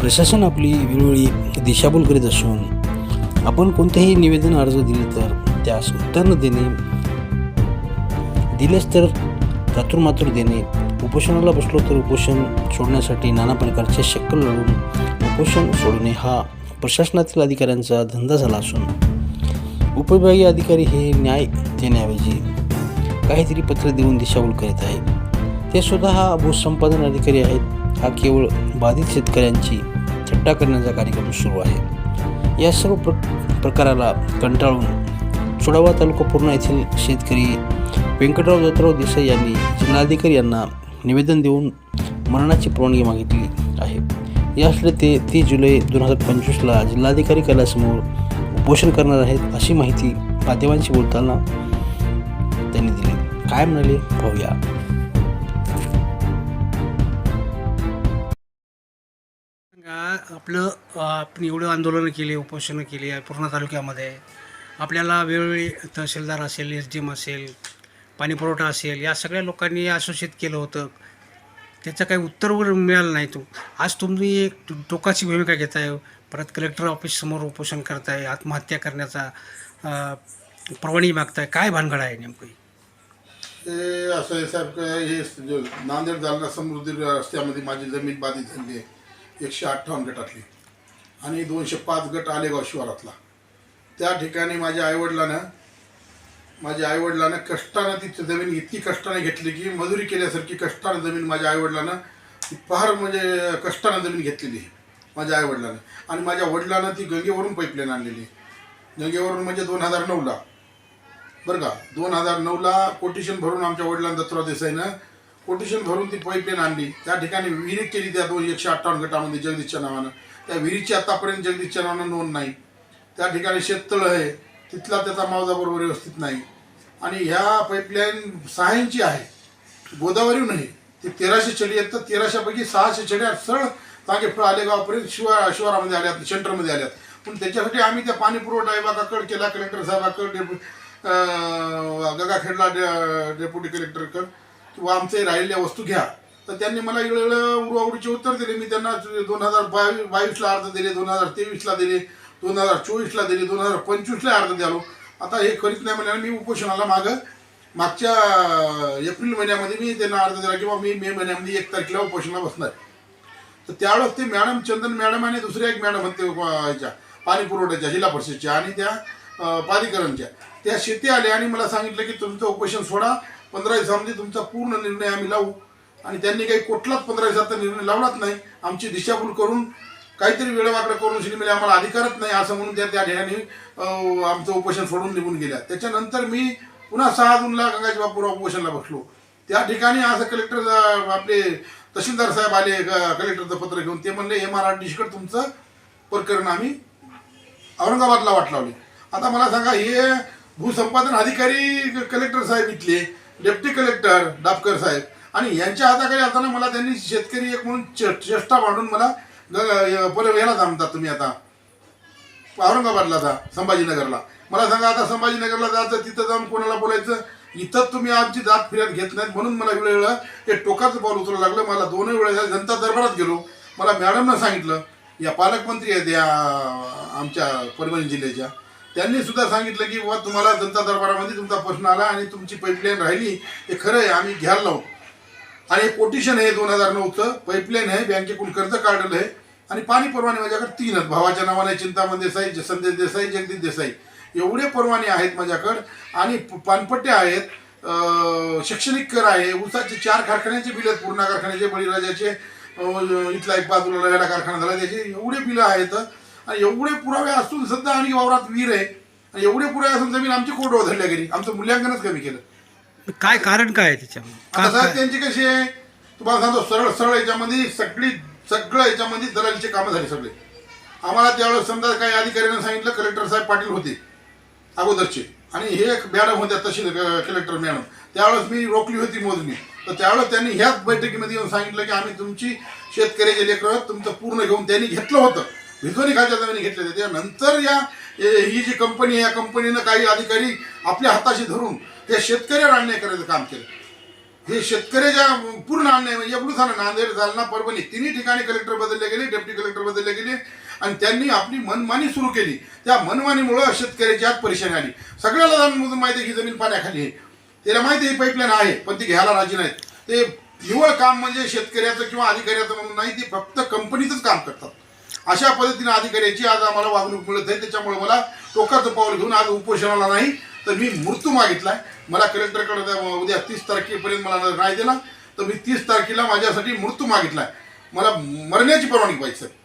प्रशासन आपली वेळोवेळी दिशाभूल करीत असून आपण कोणतेही निवेदन अर्ज दिले तर त्यास उत्तर न देणे दिलेच तर चातुर्मातुर देणे उपोषणाला बसलो तर उपोषण सोडण्यासाठी नाना प्रकारचे शक्कल लढून उपोषण सोडणे हा प्रशासनातील अधिकाऱ्यांचा धंदा झाला असून उपविभागीय अधिकारी हे न्याय देण्याऐवजी काहीतरी पत्र देऊन दिशाभूल करीत आहेत. ते सुद्धा हा भूसंपादन अधिकारी आहेत. हा केवळ बाधित शेतकऱ्यांची थट्टा करण्याचा कार्यक्रम सुरू आहे. या सर्व प्र प्रकाराला कंटाळून सोडावा तालुका पूर्ण येथील शेतकरी व्यंकटराव दत्तराव देसाई यांनी जिल्हाधिकारी यांना निवेदन देऊन मरणाची परवानगी मागितली आहे. यासाठी ते तीस जुलै दोन हजार पंचवीसला जिल्हाधिकारी कार्यालयासमोर उपोषण करणार आहेत अशी माहिती माध्यमांशी बोलताना त्यांनी दिली. काय म्हणाले? पाहूया. आपलं आपण एवढं आंदोलनं केली उपोषणं केली आहे पूर्ण तालुक्यामध्ये. आपल्याला वेळोवेळी तहसीलदार असेल एस डी एम असेल पाणीपुरवठा असेल या सगळ्या लोकांनी आश्वासित केलं होतं. त्याचं काही उत्तर वगैरे मिळालं नाही. तो आज तुम्ही एक टोकाची भूमिका घेताय. परत कलेक्टर ऑफिससमोर उपोषण करताय आत्महत्या करण्याचा परवानगी मागताय. काय भानगड आहे नेमकं? असं आहे साहेब हे नांदेड जालना समृद्धी रस्त्यामध्ये माझी जमीन बाधित झाली आहे. एकशे अठ्ठावन्न गटातली. आणि दोनशे पाच गट आलेगाव शिवारातला. त्या ठिकाणी माझ्या आईवडिलानं माझ्या आईवडिलानं कष्टानं ती जमीन इतकी कष्टाने घेतली की मजुरी केल्यासारखी कष्टानं जमीन माझ्या आईवडिलानं ती फार म्हणजे कष्टानं जमीन घेतलेली आहे माझ्या आईवडिलानं. आणि माझ्या वडिलानं ती गंगेवरून पाईपलाईन आणलेली आहे. गंगेवरून म्हणजे दोन हजार नऊला. बरं का? दोन हजार नऊला कोटेशन भरून आमच्या वडिलांना दत्तराव देसाईनं कोटेशन भरून ती पाईपलाईन आणली. त्या ठिकाणी विहीर केली त्या दोन एकशे अठ्ठावन्न गटामध्ये जगदीशच्या नावानं. त्या विहिरीची आतापर्यंत जगदीशच्या नावानं नोंद नाही. त्या ठिकाणी शेततळं आहे. तिथला त्याचा मावजा बरोबर व्यवस्थित नाही. आणि ह्या पाईपलाईन सहा इंची आहे. गोदावरीहून आहे. ते तेराशे छडी आहेत. तर तेराशेपैकी सहाशे छड्या सरळ तागे आलेगावपर्यंत शिवा शिवारामध्ये आल्यात सेंटरमध्ये आल्यात. पण त्याच्यासाठी आम्ही त्या पाणी पुरवठा विभागाकडे केला. कलेक्टर साहेबाकडे डेप्यु गगाखेडला डे डेप्युटी कलेक्टरकडे किंवा आमचे राहिलेल्या वस्तू घ्या. तर त्यांनी मला वेगवेगळं उडवाउडीचे उत्तर दिले. मी त्यांना दोन हजार बावीस बावीसला अर्ज दिले दोन हजार तेवीसला दिले दोन हजार चोवीसला दिले दोन हजार पंचवीसला अर्ज द्यालो. आता हे करीत नाही म्हणल्याने मी उपोषणाला मागं. मागच्या एप्रिल महिन्यामध्ये मी त्यांना अर्ज दिला किंवा मी मे महिन्यामध्ये एक तारखेला उपोषणाला बसणार तर त्यावेळेस ते मॅडम चंदन मॅडम आणि दुसऱ्या एक मॅडम होते याच्या ह्याच्या पाणी पुरवठ्याच्या जिल्हा परिषदच्या आणि त्या प्राधिकरणच्या त्या शेती आल्या आणि मला सांगितलं की तुमचं उपोषण सोडा. पंधरा दिवसामध्ये तुमचा पूर्ण निर्णय आम्ही लावू. आणि त्यांनी काही कुठलाच पंधरा दिवसाचा निर्णय लावलाच नाही. आमची दिशाभूल करून काहीतरी वेळवाकडं करून सिनेमेला आम्हाला अधिकारच नाही असं म्हणून त्या त्या ठिकाणी आमचं उपोषण सोडून निघून गेल्या. त्याच्यानंतर मी पुन्हा सहा जूनला गंगाजी बापूराव उपोषणला बसलो. त्या ठिकाणी असं कलेक्टर आपले तहसीलदार साहेब आले कलेक्टरचं पत्र घेऊन. ते म्हणले एम आर आर डीशकडे तुमचं प्रकरण आम्ही औरंगाबादला वाट लावले. आता मला सांगा हे भूसंपादन अधिकारी क- कलेक्टर साहेब इथले डेप्टी कलेक्टर डापकर साहेब. आणि यांच्या हाताखाली असताना मला त्यांनी शेतकरी एक म्हणून चेष्टा मांडून मला याला थांबतात तुम्ही आता. औरंगाबादला जा संभाजीनगरला. मला सांगा आता संभाजीनगरला जायचं तिथं जाऊन कोणाला बोलायचं? इथं तुम्ही आमची जात फिरत घेत नाहीत म्हणून मला वेळेला ते टोकाचं पाऊल उचलावं लागलं. मला दोनही वेळेला जनता दरबारात गेलो. मला मॅडमनं सांगितलं या पालकमंत्री आहेत या आमच्या परभणी जिल्ह्याच्या. त्यांनी सुद्धा सांगितलं की बाबा तुम्हाला जनता दरबारामध्ये तुमचा प्रश्न आला आणि तुमची पाईपलाईन राहिली हे खरं आहे आम्ही घ्यायला लावू. आणि कोटेशन आहे दोन हजार नऊचं पाईपलाईन आहे बँकेकडून कर्ज काढलं आहे आणि पाणी परवाने माझ्याकडे तीन आहेत. भावाच्या नावाने चिंतामण देसाई संदेश देसाई जगदीश देसाई. एवढे परवाने आहेत माझ्याकडं आणि पानपट्टे आहेत शैक्षणिक कर आहे उसाचे चार कारखान्याचे बिल आहेत पूर्णा कारखान्याचे बळीराजाचे इथला एक बाजूला कारखाना झाला त्याचे एवढे बिलं आहेत आणि एवढे पुरावे असून सुद्धा आणि वावरात वीर आहे. आणि एवढे पुरावे असून जमीन आमची कोर्ट धरल्या गेली आमचं मूल्यांकनच कमी केलं. काय कारण काय आहे त्याच्यामध्ये? आता का साहेब काय त्यांची कशी आहे? तुम्हाला सांगतो सरळ सरळ याच्यामध्ये सगळी सगळं याच्यामध्ये दलालीचे कामं झाले सगळे. आम्हाला त्यावेळेस समजा काही अधिकाऱ्यांना सांगितलं कलेक्टर साहेब पाटील होते अगोदरचे. आणि हे एक मॅडम होत्या तशी कलेक्टर मॅडम. त्यावेळेस मी रोखली होती मोजणी. तर त्यावेळेस त्यांनी ह्याच बैठकीमध्ये येऊन सांगितलं की आम्ही तुमची शेतकऱ्याचे लेकरं तुमचं पूर्ण घेऊन त्यांनी घेतलं होतं. भिजोनी खालच्या जमिनी घेतले होते त्यानंतर या ही जी कंपनी आहे या कंपनीनं काही अधिकारी आपल्या हाताशी धरून त्या शेतकऱ्यावर अन्याय करायचं काम केलं. हे शेतकऱ्याच्या पूर्ण अन्याय म्हणजे एवढं झालं नांदेड जालना परभणी तिन्ही ठिकाणी कलेक्टर बदलले गेले डेप्टी कलेक्टर बदलले गेले आणि त्यांनी आपली मनमानी सुरू केली. त्या मनमानीमुळं शेतकऱ्याची आज परेशानी आली. सगळ्याला जाणून माहिती आहे की जमीन पाण्याखाली आहे. त्याला माहिती आहे पाईपलाईन आहे पण ती घ्यायला राजी नाहीत. ते निवळ काम म्हणजे शेतकऱ्याचं किंवा अधिकाऱ्याचं म्हणून नाही ते फक्त कंपनीचंच काम करतात. अशा पद्धतीने अधिकाऱ्याची आज आम्हाला वागणूक मिळत आहे. त्याच्यामुळे मला टोकाचं पाऊल घेऊन आज उपोषणाला नाही. तर मी मृत्यू मागितलाय. मला कलेक्टरकडे द्या- उद्या तीस तारखेपर्यंत मला नाही दिला तर मी तीस तारखेला माझ्यासाठी मृत्यू मागितलाय. मला मरण्याची परवानगी पाहिजे